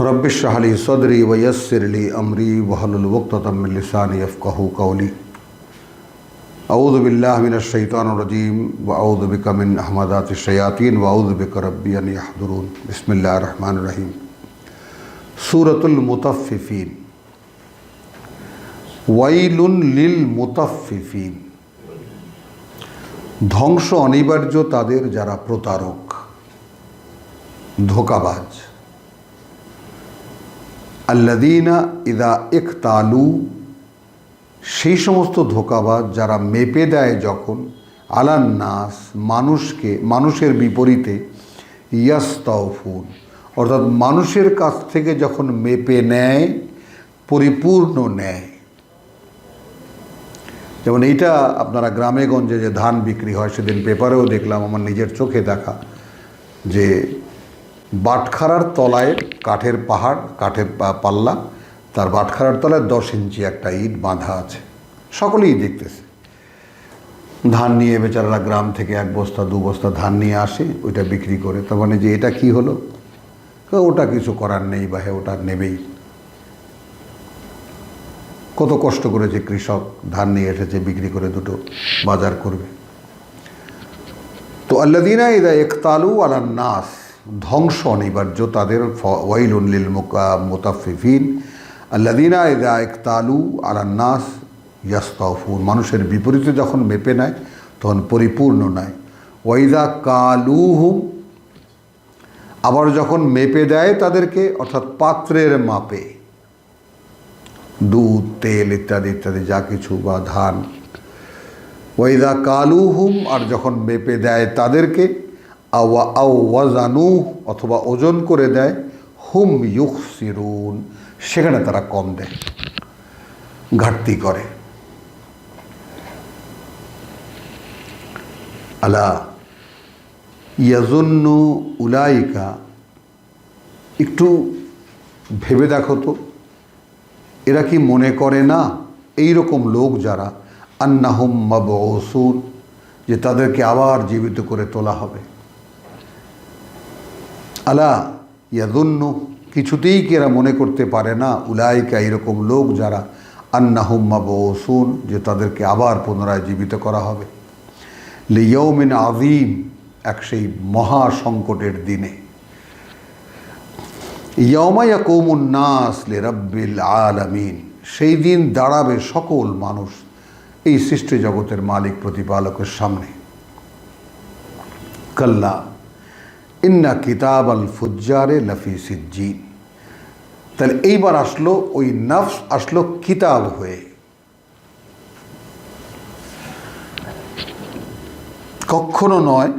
رب اشرح لي صدري ويسر لي أمري واحلل عقدة من لساني يفقهوا قولي أعوذ بالله من الشيطان الرجيم وأعوذ بك من همزات الشياطين وأعوذ بك ربي أن يحضرون بسم الله الرحمن الرحيم سورة المطففين ওয়াইলুন লিল মুতাফফিফিন ধ্বংস অনিবার্য তাদের যারা প্রতারক ধোকাবাজ আল্লাদিনা ইদা ইকতালু, সেই সমস্ত ধোকাবাজ যারা মেপে দেয় যখন, আলান নাস, মানুষকে, মানুষের বিপরীতে, ইয়াস্তাউফুন, অর্থাৎ মানুষের কাছ থেকে যখন মেপে নেয়, পরিপূর্ণ নেয়। যেমন এইটা আপনারা গ্রামে গঞ্জে যে ধান বিক্রি হয়, সেদিন পেপারেও দেখলাম, আমার নিজের চোখে দেখা, যে বাটখারার তলায় কাঠের পাহাড়, কাঠের পাল্লা, তার বাটখারার তলায় দশ ইঞ্চি একটা ইট বাঁধা আছে। সকলেই দেখতেছে। ধান নিয়ে বেচারারা গ্রাম থেকে এক বস্তা, দু বস্তা ধান নিয়ে আসে, ওইটা বিক্রি করে। তার মানে যে এটা কি হলো? ওটা কিছু করার নেই বা হ্যাঁ ওটা নেবেই। কত কষ্ট করেছে কৃষক ধান নিয়ে এসেছে, বিক্রি করে দুটো বাজার করবে। তো আল্লাদিনা ইদা একতালু আলান নাস ধ্বংস অনিবার্য, তাদের ওয়াইল লিল মোতাফিফিন আল্লাদিনা ইদা একতালু আলান নাস ইয়াস্তাফুন মানুষের বিপরীতে যখন মেপে নেয়, তখন পরিপূর্ণ নেয়। ওয়াইদা কালুহুম, আবার যখন মেপে দেয় তাদেরকে, অর্থাৎ পাত্রের মাপে। দুধ, তেল ইত্যাদি ইত্যাদি, যা কিছু বা ধান। ওয়াইদা কালুহুম, আর যখন মেপে দেয় তাদেরকে আওয়া আও ওয়াজানু অথবা ওজন করে দেয়, হুম ইউকসিরুন সেখানে তারা কম দেয়, ঘাটতি করে। আলা ইয়াজন্নু উলাইকা, একটু ভেবে দেখো তো, এরা কি মনে করে না এই রকম লোক যারা আন্নাহুম মাবসুন যে তাদেরকে আবার জীবিত করে তোলা হবে? আলা ইয়াদুন্ন কিছুতেই কি এরা মনে করতে পারে না, উলাইকা এরকম লোক যারা আন্নাহুম মাবসুন যে তাদেরকে আবার পুনরায় জীবিত করা হবে। লিয়ৌমিন আজিম এক সেই মহা সংকটের দিনে। ইয়মায়া কৌমুন্নাস লে রব্বিল আলামিন, সেই দিন দাঁড়াবে সকল মানুষ এই সৃষ্টি জগতের মালিক প্রতিপালকের সামনে। কাল্লা ইন্না কিতাব আল ফুজ্জারে লফি সিজ্জিন। তাহলে এইবার আসলো, ওই নফস আসলো কিতাব হয়ে। কখনো নয়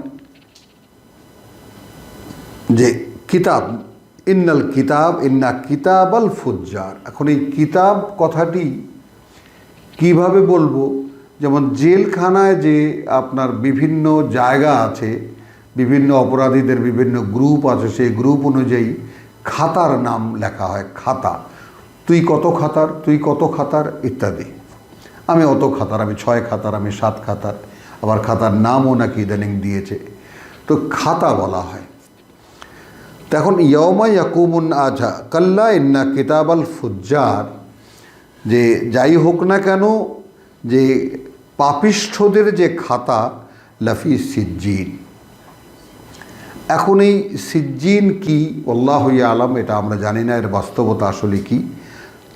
যে কিতাব, ইন্নাল কিতাব, ইন্না কিতাব আল ফুজ্জার। এখন এই কিতাব কথাটি কীভাবে বলব? যেমন জেলখানায় যে আপনার বিভিন্ন জায়গা আছে বিভিন্ন অপরাধীদের বিভিন্ন গ্রুপ আছে, সেই গ্রুপ অনুযায়ী খাতার নাম লেখা হয়, খাতা। তুই কত খাতার, তুই কত খাতার, ইত্যাদি। আমি অত খাতার, আমি ছয় খাতার, আমি সাত খাতার, আবার খাতার নামও নাকি ইদানিং দিয়েছে। তো খাতা বলা হয়। তো এখন ইয়মা ইয়াকুমুন আজা কাল্লা ইন্না কিতাব আল ফুজ্জার, যে যাই হোক না কেন, যে পাপিষ্ঠদের যে খাতা, লাফি সিজ্জিন। এখন এই সিজ্জিন কি? আল্লাহ আলম এটা আমরা জানি না, এর বাস্তবতা আসলে কি?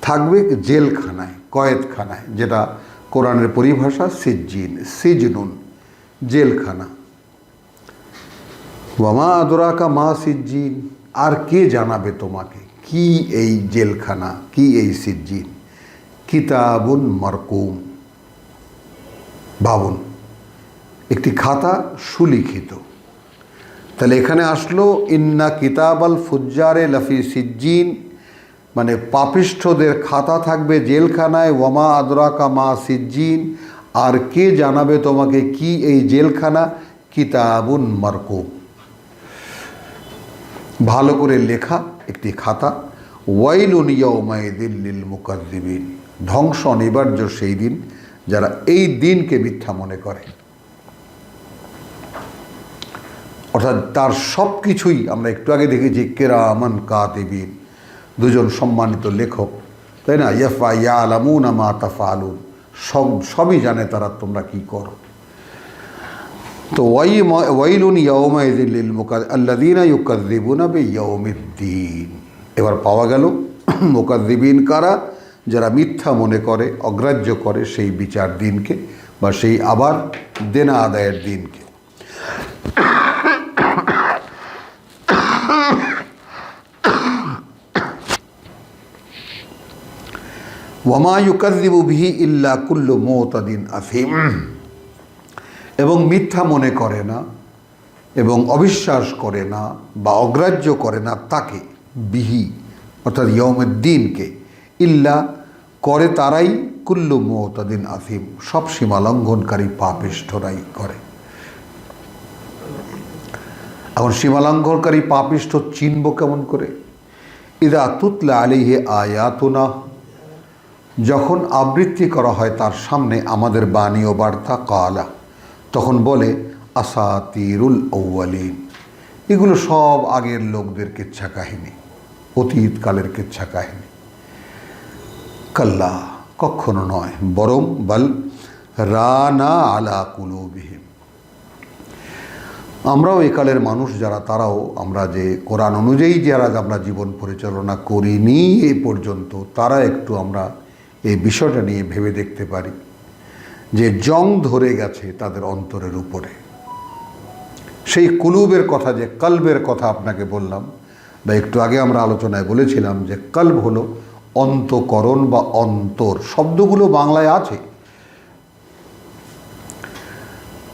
থাকবে জেলখানায়, কয়েদখানায়, যেটা কোরআনের পরিভাষা সিজ্জিন, সিজনুন, জেলখানা। ওয়ামা আদরাকা মা সিজ্জিন, আর কে জানাবে তোমাকে? কি এই জেলখানা, কি এই সিজ্জিন? কিতাবুন মারকুম। ভাবুন একটি খাতা সুলিখিত। তাহলে এখানে আসলো, ইন্না কিতাব আল ফুজ্জারে লাফি সিজ্জিন মানে পাপিষ্ঠদের খাতা থাকবে জেলখানায়, ওয়ামা আদরাকা মা সিজ্জিন আর কে জানাবে তোমাকে কি এই জেলখানা? কিতাবুন মারকুম ভালো করে লেখা একটি খাতা, ওয়াইলুন ইয়ৌমাইদিল্লিল মুকাদ্দিবিন ধ্বংস অনিবার্য সেই দিন যারা এই দিনকে মিথ্যা মনে করে। অর্থাৎ তার সব কিছুই আমরা একটু আগে দেখেছি, কেরামান কাতিবিন দুজন সম্মানিত লেখক, তাই না? ইয়াফা ইয়া আলামুন আমা তাফালুন। সব, সবই জানে তারা তোমরা কি করো। তো ওয়াই ওয়াইলুন ইয়ৌমাইদিল মুকাদ আল্লাদিনা ইউকাদ্দিবুনা বে ইয়ৌমিদ্দিন এবার পাওয়া গেল মোকাদ্দিবিন কারা? যারা মিথ্যা মনে করে, অগ্রাহ্য করে সেই বিচার দিনকে, বা সেই আবার দেনা আদায়ের দিনকে। ওয়ামা ইউকাদ্দিবু বিহি ইল্লা কুল্লু মোতাদিন আফিম এবং মিথ্যা মনে করে না এবং অবিশ্বাস করে না বা অগ্রাহ্য করে না তাকে, বিহি, অর্থাৎ ইয়মের দিনকে ইল্লা করে তারাই কুল্লু মোতাদিন আসিম সব সীমা লঙ্ঘনকারী পাপিষ্ঠরাই করে। এখন সীমা লঙ্ঘনকারী পাপিষ্ঠ চিনব কেমন করে? ইদা তুতলা আলিহে আয়াতুনা যখন আবৃত্তি করা হয় তার সামনে আমাদের বাণী ও বার্তা, কালা। তখন বলে, আসাতিরুল ঔয়ালিন এগুলো সব আগের লোকদের কেচ্ছা কাহিনী অতীতকালের কেচ্ছা কাহিনী। কাল্লা, কখনো নয়, বরং বল, রানা আলা কুলুবিহিম। আমরাও একালের মানুষ যারা, তারাও আমরা যে কোরআন অনুযায়ী যারা আমরা জীবন পরিচালনা করিনি এ পর্যন্ত, তারা একটু আমরা এই বিষয়টা নিয়ে ভেবে দেখতে পারি যে জং ধরে গেছে তাদের অন্তরের উপরে। সেই কুলুবের কথা, যে কল্বের কথা আপনাকে বললাম, বা একটু আগে আমরা আলোচনায় বলেছিলাম যে কল্ব হলো অন্তকরণ বা অন্তর, শব্দগুলো বাংলায় আছে।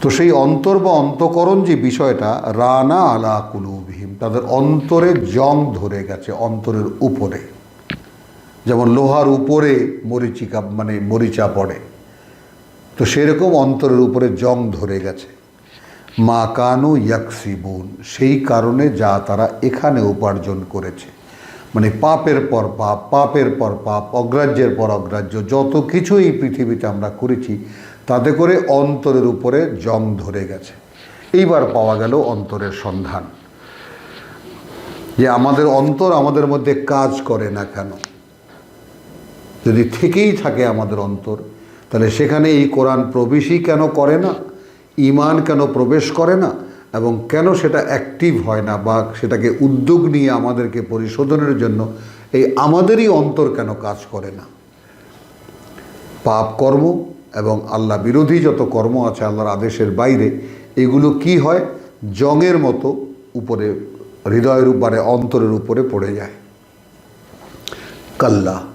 তো সেই অন্তর বা অন্তকরণ যে বিষয়টা, রানা আলা কুলুবিহীম, তাদের অন্তরে জং ধরে গেছে, অন্তরের উপরে। যেমন লোহার উপরে মরিচিকা মানে মরিচা পড়ে। তো সেরকম অন্তরের উপরে জং ধরে গেছে। মা কানু ইয়াকসিবুন, সেই কারণে যা তারা এখানে উপার্জন করেছে। মানে পাপের পর পাপ, পাপের পর পাপ, অগ্রাহ্যের পর অগ্রাহ্য, যত কিছু এই পৃথিবীতে আমরা করেছি, তাতে করে অন্তরের উপরে জং ধরে গেছে। এইবার পাওয়া গেল অন্তরের সন্ধান। যে আমাদের অন্তর আমাদের মধ্যে কাজ করে না কেন? যদি থেকেই থাকে আমাদের অন্তর, তাহলে সেখানে এই কোরআন প্রবেশই কেন করে না? ইমান কেন প্রবেশ করে না? এবং কেন সেটা অ্যাক্টিভ হয় না? বা সেটাকে উদ্যোগ নিয়ে আমাদেরকে পরিশোধনের জন্য এই আমাদেরই অন্তর কেন কাজ করে না? পাপ কর্ম এবং আল্লাহ বিরোধী যত কর্ম আছে আল্লাহর আদেশের বাইরে, এগুলো কি হয়? জংয়ের মতো উপরে, হৃদয়ের উপরে, অন্তরের উপরে পড়ে যায়। কাল্লা।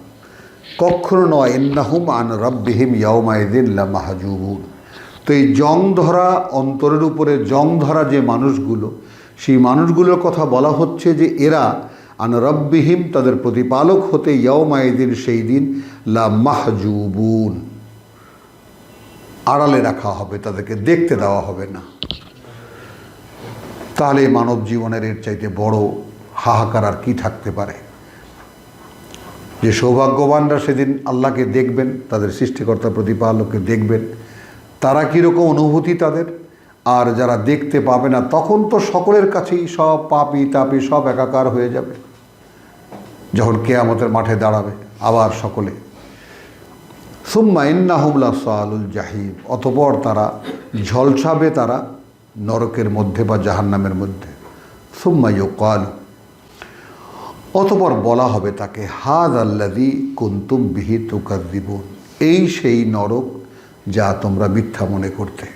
কখনো নয়, ইন্নাহুম আন রব্বিহিম ইয়াউমাইদিন লামাহাজুবুন। তো এই জং ধরা, অন্তরের উপরে জং ধরা যে মানুষগুলো, সেই মানুষগুলোর কথা বলা হচ্ছে যে এরা আন রব্বিহিম তাদের প্রতিপালক হতে ইয়াউমাইদিন সেই দিন লা মাহজুবুন আড়ালে রাখা হবে, তাদেরকে দেখতে দেওয়া হবে না। তাহলে মানব জীবনের এর চাইতে বড় হাহাকার আর কি থাকতে পারে? যে সৌভাগ্যবানরা সেদিন আল্লাহকে দেখবেন, তাদের সৃষ্টিকর্তা প্রতিপালককে দেখবেন, তারা কীরকম অনুভূতি তাদের? আর যারা দেখতে পাবে না, তখন তো সকলের কাছেই সব পাপি তাপি সব একাকার হয়ে যাবে। যখন কেয়ামতের মাঠে দাঁড়াবে আবার সকলে। সুম্মা ইন্নাহুমলা সালুল জাহিম। অতপর তারা ঝলসাবে তারা নরকের মধ্যে বা জাহান্নামের মধ্যে। সুম্মা কালু অতপর বলা হবে তাকে হাদ আল্লাদি কুন্তুম বিহি তুকাদ্দিবুন এই সেই নরক যা তোমরা মিথ্যা মনে করতে।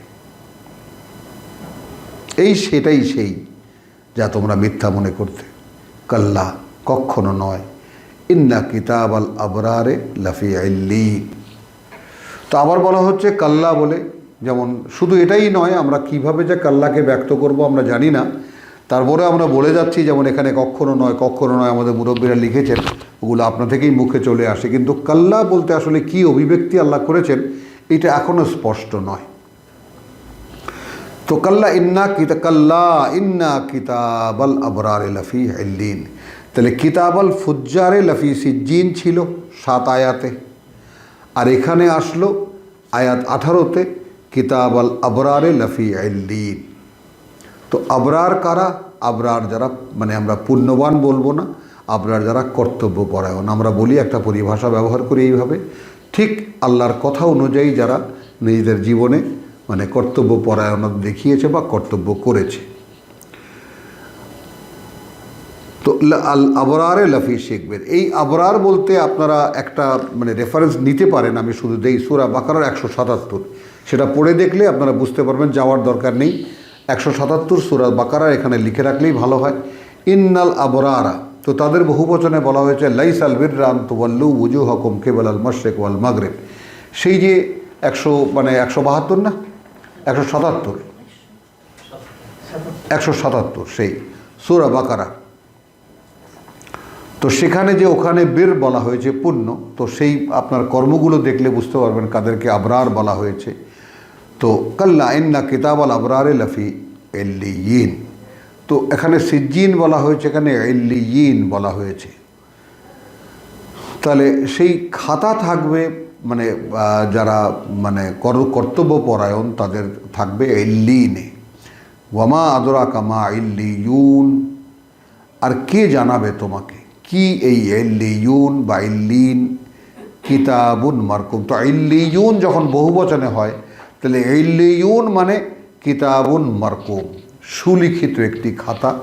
এই সেটাই সেই যা তোমরা মিথ্যা মনে করতে। কাল্লা কখনো নয়। ইন্না কিতাব আল আবরারে লাফি আল্লি তো আবার বলা হচ্ছে কাল্লা বলে, যেমন শুধু এটাই নয়, আমরা কীভাবে যে কাল্লাকে ব্যক্ত করব আমরা জানি না। তারপরে আমরা বলে যাচ্ছি, যেমন এখানে কখনো নয় কখনো নয় আমাদের মুরব্বীরা লিখেছেন, ওগুলো আপনা থেকেই মুখে চলে আসে। কিন্তু কাল্লা বলতে আসলে কি অভিব্যক্তি আল্লাহ করেছেন, এটা এখনও স্পষ্ট নয়। তো কাল্লা ইন্না কিতা, কাল্লা ইন্না কিতাবাল আবরার লাফি হেল্লিন তাহলে কিতাবাল ফুজ্জারে লাফি সিজ্জিন ছিল সাত আয়াতে। আর এখানে আসলো আয়াত আঠারোতে, কিতাবাল আবরারে লাফি আল্লিন তো আবরার কারা? আবরার যারা মানে আমরা পুণ্যবান বলব না, আবরার যারা কর্তব্য পরায়ণ। আমরা বলি একটা পরিভাষা ব্যবহার করি এইভাবে। ঠিক আল্লাহর কথা অনুযায়ী যারা নিজেদের জীবনে মানে কর্তব্য পরায়ণতা দেখিয়েছে বা কর্তব্য করেছে। তো আল আবরারে লাফি শিখবেন এই আবরার বলতে আপনারা একটা মানে রেফারেন্স নিতে পারেন, আমি শুধু দেই। সুরা বাকারার একশো সাতাত্তর। সেটা পড়ে দেখলে আপনারা বুঝতে পারবেন, যাওয়ার দরকার নেই। একশো সাতাত্তর সুরা বাকারা এখানে লিখে রাখলেই ভালো হয়। ইন্নাল আবরারা, তো তাদের বহু বচনে বলা হয়েছে লাইস আল বিরান তুয়াল্লু উজু হকম কেবল আল মশরেক ওয়াল মাগরেব। সেই যে একশো মানে একশো বাহাত্তর না? একশো সাতাত্তর। একশো সাতাত্তর, সেই সুরা বাকারা। তো সেখানে যে ওখানে বের বলা হয়েছে, পুণ্য, তো সেই আপনার কর্মগুলো দেখলে বুঝতে পারবেন কাদেরকে আবরার বলা হয়েছে। তো কাল্লা ইন্না কিতাব আল আবরারে লাফি এল্লিয়িন তো এখানে সিজ্জিন বলা হয়েছে, এখানে এল্লিয়িন বলা হয়েছে। তাহলে সেই খাতা থাকবে মানে যারা মানে কর- কর্তব্য পরায়ণ তাদের থাকবে এল্লিনে ওয়ামা আদরা কামা ইউন আর কে জানাবে তোমাকে? কি এই এল্লিয়ুন বা ইল্লিন কিতাবুন মারকুম তো ইল্লিয়ুন যখন বহু বচনে হয় তাহলে ইল্লিয়ুন মানে কিতাবুন মারকুম, সুলিখিত একটি খাতা।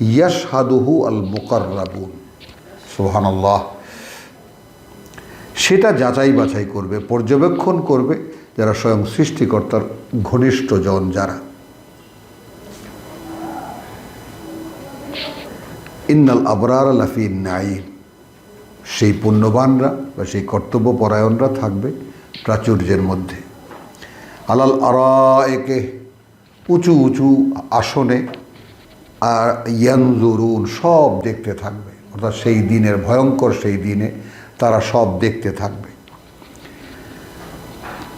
ইয়াশহাদুহু আল মুকাররাবুন সুবহানাল্লাহ। সেটা যাচাই বাছাই করবে, পর্যবেক্ষণ করবে যারা স্বয়ং সৃষ্টিকর্তার ঘনিষ্ঠ জন যারা। ইন্নাল আবরার লাফি নাইম সেই পুণ্যবানরা বা সেই কর্তব্যপরায়ণরা থাকবে প্রাচুর্যের মধ্যে। আলাল আরা একে উঁচু উঁচু আসনে, আর ইয়ানজুরুন, সব দেখতে থাকবে। অর্থাৎ সেই দিনের, ভয়ঙ্কর সেই দিনে তারা সব দেখতে থাকবে।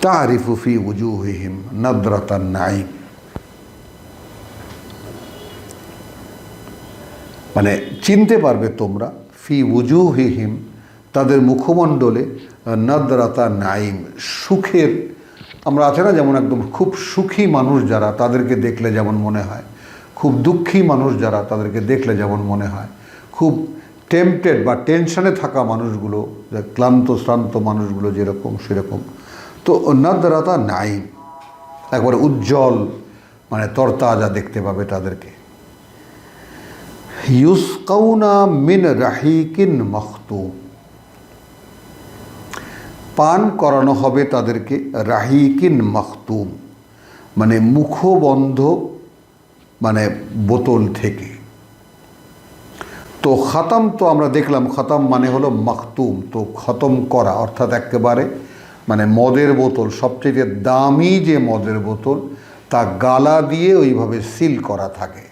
তারিফুফি উজুহিহিম নদ্রতান নাইম মানে চিনতে পারবে তোমরা, ফি উজু উজুহিহিম তাদের মুখমণ্ডলে নদরাতা নাইম সুখের আমরা আছে না যেমন একদম খুব সুখী মানুষ যারা, তাদেরকে দেখলে যেমন মনে হয়। খুব দুঃখী মানুষ যারা, তাদেরকে দেখলে যেমন মনে হয়। খুব টেম্পটেড বা টেনশনে থাকা মানুষগুলো ক্লান্ত, শ্রান্ত মানুষগুলো যেরকম, সেরকম। তো নদরাতা নাই একবারে উজ্জ্বল মানে তরতাজা দেখতে পাবে তাদেরকে। ইউসকাউনা মিন রাহিকিন মখতুম। পান করানো হবে তাদেরকে রাহিকিন মখতুম মানে মুখবন্ধ মানে বোতল থেকে। তো খাতাম তো আমরা দেখলাম, খাতাম মানে হলো মখতুম, তো খতম করা, অর্থাৎ একেবারে মানে মদের বোতল, সবচেয়ে দামি যে মদের বোতল, তা গালা দিয়ে ওইভাবে সিল করা থাকে।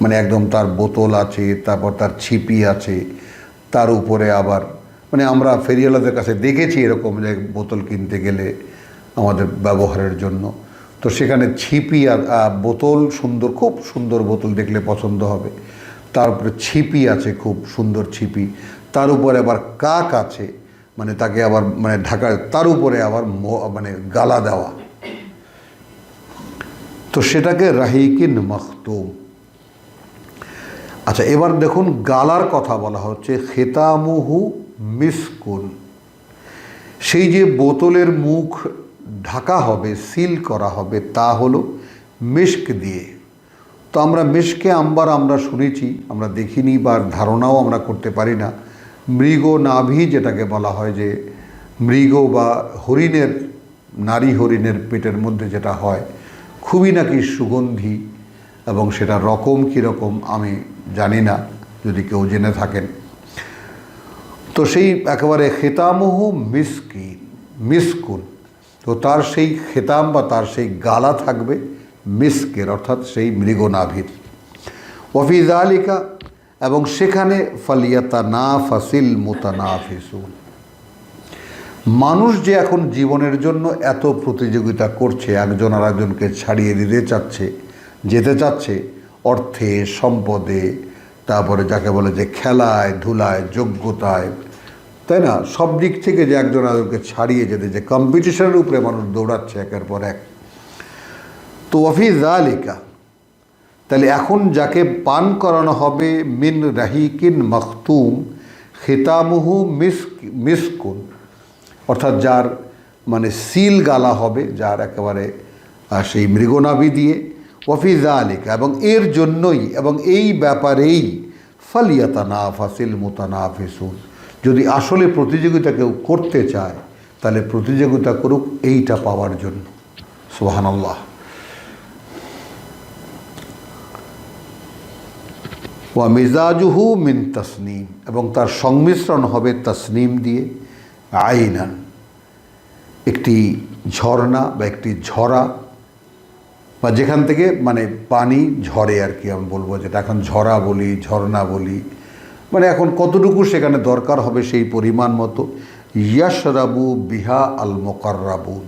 মানে একদম তার বোতল আছে, তারপর তার ছিপি আছে, তার উপরে আবার মানে আমরা ফেরিওয়ালাদের কাছে দেখেছি এরকম যে বোতল কিনতে গেলে আমাদের ব্যবহারের জন্য। তো সেখানে ছিপি আর বোতল সুন্দর, খুব সুন্দর বোতল দেখলে পছন্দ হবে। তার উপরে ছিপি আছে, খুব সুন্দর ছিপি। তার উপরে আবার কাক আছে মানে তাকে আবার মানে ঢাকা, তার উপরে আবার মানে গালা দেওয়া। তো সেটাকে রাহিকিন মখতুম। আচ্ছা এবার দেখুন গালার কথা বলা হচ্ছে, খেতামুহু মিসকুন সেই যে বোতলের মুখ ঢাকা হবে, সিল করা হবে, তা হলো মিস্ক দিয়ে। তো আমরা মিস্কে আম্বার আমরা শুনেছি, আমরা দেখিনি বা ধারণাও আমরা করতে পারি না। মৃগ নাভি যেটাকে বলা হয় যে মৃগ বা হরিণের, নারী হরিণের পেটের মধ্যে যেটা হয়, খুবই নাকি সুগন্ধি এবং সেটা রকম কীরকম আমি জানি না, যদি কেউ জেনে থাকেন। তো সেই একেবারে খেতামহু মিসকি, মিসকুন। তো তার সেই খেতাম বা তার সেই গালা থাকবে মিসকের, অর্থাৎ সেই মৃগনাভির। ওফিজ আলিকা এবং সেখানে ফালিয়াতা না ফাসিল মুতানাফিসুন। মানুষ যে এখন জীবনের জন্য এত প্রতিযোগিতা করছে, একজন আর একজনকে ছাড়িয়ে দিতে চাচ্ছে, যেতে চাচ্ছে, অর্থে, সম্পদে, তারপরে যাকে বলে যে খেলায়, ধুলায়, যোগ্যতায় তাই না? সব দিক থেকে যে একজন আরেকজনকে ছাড়িয়ে যেতে যে কম্পিটিশনের উপরে মানুষ দৌড়াচ্ছে একের পর এক। তো অফিস আলিকা তাহলে এখন যাকে পান করানো হবে, মিন রাহিকিন মখতুম, খিতামুহু মিস্ক, মিসকুন, অর্থাৎ যার মানে সিল গালা হবে, যার একেবারে সেই মৃগনাভি দিয়ে ওয়াফিজা আলিকা এবং এর জন্যই, এবং এই ব্যাপারেই ফালিয়াতানা ফাসিল মুতানাফিসুন। যদি আসলে প্রতিযোগিতা কেউ করতে চায়, তাহলে প্রতিযোগিতা করুক এইটা পাওয়ার জন্য। সুবহানাল্লাহ। ওয়া মিজাজুহু মিন তসনিম, এবং তার সংমিশ্রণ হবে তসনিম দিয়ে, আইনান। একটি ঝর্ণা বা একটি ঝরা, বা যেখান থেকে মানে পানি ঝরে আর কি, আমি বলব যেটা। এখন ঝরা বলি, ঝর্ণা বলি মানে এখন কতটুকু সেখানে দরকার হবে সেই পরিমাণ মতো? ইয়াশরাবু বিহা আল মোকাররাবুন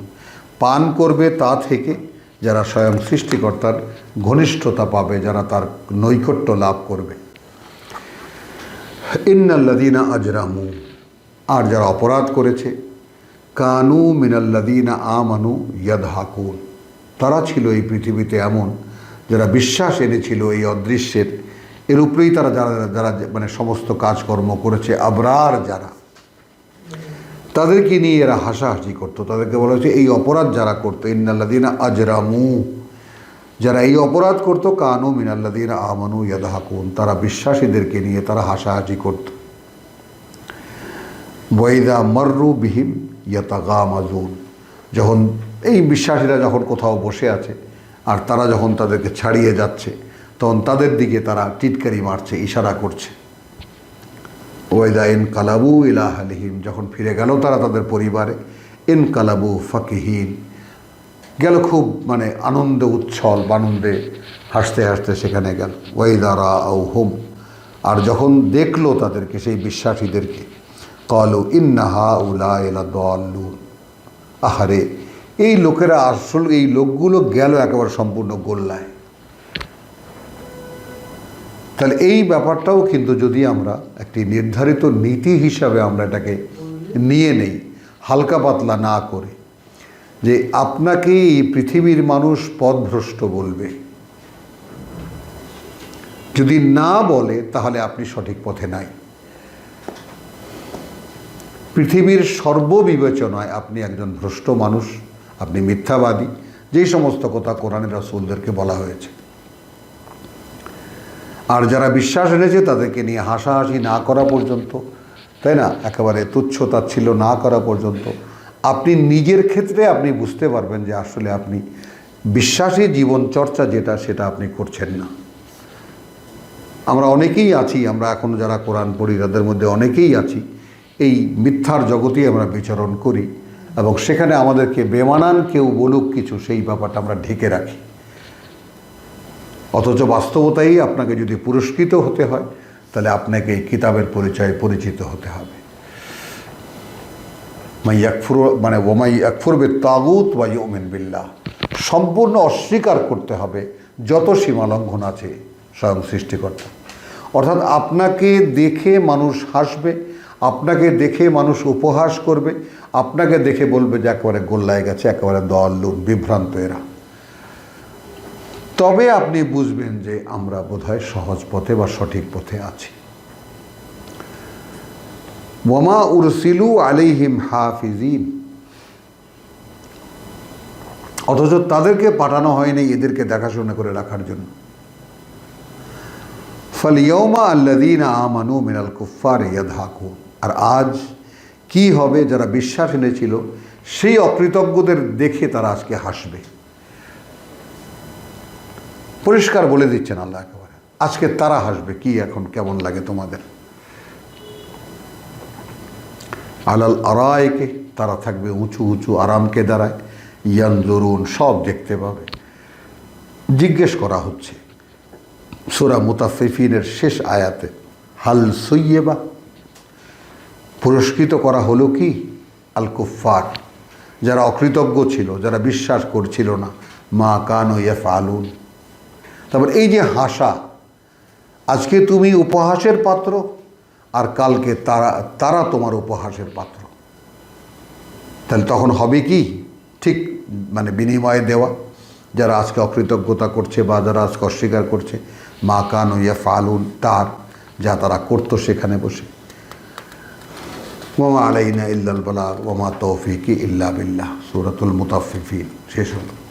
পান করবে তা থেকে যারা স্বয়ং সৃষ্টিকর্তার ঘনিষ্ঠতা পাবে, যারা তার নৈকট্য লাভ করবে। ইন্নাল্লাদিনা আজরামু, আর যারা অপরাধ করেছে, কানু মিনাল্লাদিনা আমানু ইয়াদহাকুন। তারা ছিল এই পৃথিবীতে এমন, যারা বিশ্বাস এনেছিল এই অদৃশ্যের এর উপরেই তারা যারা যারা মানে সমস্ত কাজকর্ম করেছে, আবরার যারা, তাদেরকে নিয়ে এরা হাসাহাসি করতো। তাদেরকে বলা হয়েছে, এই অপরাধ যারা করতো ইন্নাল্লাদিনা আজরামু, যারা এই অপরাধ করতো, কানু মিনাল্লাদিনা আমানু ইয়াদহাকুন, তারা বিশ্বাসীদেরকে নিয়ে তারা হাসাহাসি করত। বৈদা মর্রু বিহিম ইয়াতাগা মাজুন যখন এই বিশ্বাসীরা যখন কোথাও বসে আছে, আর তারা যখন তাদেরকে ছাড়িয়ে যাচ্ছে তখন তাদের দিকে তারা টিটকারি মারছে, ইশারা করছে। ওয়েদা ইন কালাবু ইলাহ আলিহিম যখন ফিরে গেল তারা তাদের পরিবারে, ইন কালাবু ফাকিহীন। গেল খুব মানে আনন্দ উচ্ছল আনন্দে হাসতে হাসতে সেখানে গেল। ওয়েদারা আউ হোম আর যখন দেখল তাদেরকে, সেই বিশ্বাসীদেরকে, কলু ইন্নাহা উলা এলা দল্লুন আহারে, এই লোকেরা আসল, এই লোকগুলো গেল একেবারে সম্পূর্ণ গোল্লায়। তাহলে এই ব্যাপারটাও কিন্তু যদি আমরা একটি নির্ধারিত নীতি হিসাবে আমরা এটাকে নিয়ে নেই, হালকা পাতলা না করে, যে আপনাকে এই পৃথিবীর মানুষ পথভ্রষ্ট বলবে। যদি না বলে, তাহলে আপনি সঠিক পথে নাই। পৃথিবীর সর্ববিবেচনায় আপনি একজন ভ্রষ্ট মানুষ, আপনি মিথ্যাবাদী, যেই সমস্ত কথা কোরআনের রাসুলদেরকে বলা হয়েছে। আর যারা বিশ্বাস এনেছে তাদেরকে নিয়ে হাসাহাসি না করা পর্যন্ত, তাই না? একেবারে তুচ্ছ তাচ্ছিল্য না করা পর্যন্ত। আপনি নিজের ক্ষেত্রে আপনি বুঝতে পারবেন যে আসলে আপনি বিশ্বাসী জীবন চর্চা যেটা সেটা আপনি করছেন না। আমরা অনেকেই আছি, আমরা এখন যারা কোরআন পড়ি তাদের মধ্যে অনেকেই আছি, এই মিথ্যার জগতেই আমরা বিচরণ করি এবং সেখানে আমাদেরকে বেমানান কেউ বলুক কিছু, সেই ব্যাপারটা আমরা ঢেকে রাখি। অথচ বাস্তবতাই আপনাকে যদি পুরস্কৃত হতে হয়, তাহলে আপনাকে এই কিতাবের পরিচয়ে পরিচিত হতে হবে। মাই আকফুর মানে ওমাই আকফুরবে তাগুত বা ইউমিন বিল্লাহ। সম্পূর্ণ অস্বীকার করতে হবে যত সীমালঙ্ঘন আছে স্বয়ং সৃষ্টিকর্তা। অর্থাৎ আপনাকে দেখে মানুষ হাসবে, আপনাকে দেখে মানুষ উপহাস করবে, আপনাকে দেখে বলবে যে একেবারে গোল্লায় গেছে, একেবারে দল্লুন বিভ্রান্ত এরা। তবে আপনি বুঝবেন যে আমরা বোধহয় সহজ পথে বা সঠিক পথে আছি। ওমা উরসিলু আলিহিম হাফিজিন। অথচ তাদেরকে পাঠানো হয়নি এদেরকে দেখাশোনা করে রাখার জন্য। ফলিয়মা আল্লাদিন আমানু মিনাল কুফার ইয়াদহাকু আর আজ কি হবে যারা বিশ্বাস এনেছিল, সেই অকৃতজ্ঞদের দেখে তারা আজকে হাসবে। পরিষ্কার বলে দিচ্ছেন আল্লাহ একেবারে। আজকে তারা হাসবে, কি এখন, কেমন লাগে তোমাদের? আলাল আরায়কে, তারা থাকবে উঁচু উঁচু আরামকে দাঁড়ায় ইয়ান জরুন সব দেখতে পাবে। জিজ্ঞেস করা হচ্ছে, সুরা মুতাফিফিনের শেষ আয়াতে, হাল সইয়েবা? পুরস্কৃত করা হলো কি? আল কুফার যারা অকৃতজ্ঞ ছিল, যারা বিশ্বাস করছিল না, মা কান ও ইয়েফ আলুন তারপর এই যে হাসা, আজকে তুমি উপহাসের পাত্র আর কালকে তারা তারা তোমার উপহাসের পাত্র। তাহলে তখন হবে কি? ঠিক মানে বিনিময়ে দেওয়া। যারা আজকে অকৃতজ্ঞতা করছে বা যারা আজকে অস্বীকার করছে, মা কান ইয়া ফালুন তার, যা তারা করতো সেখানে বসে। ওমা আলাইনা ইল্লাল বালাগ ওমা তৌফিকি ইল্লা বিল্লাহ, সুরাতুল মুতাফিফিন শেষ হলো।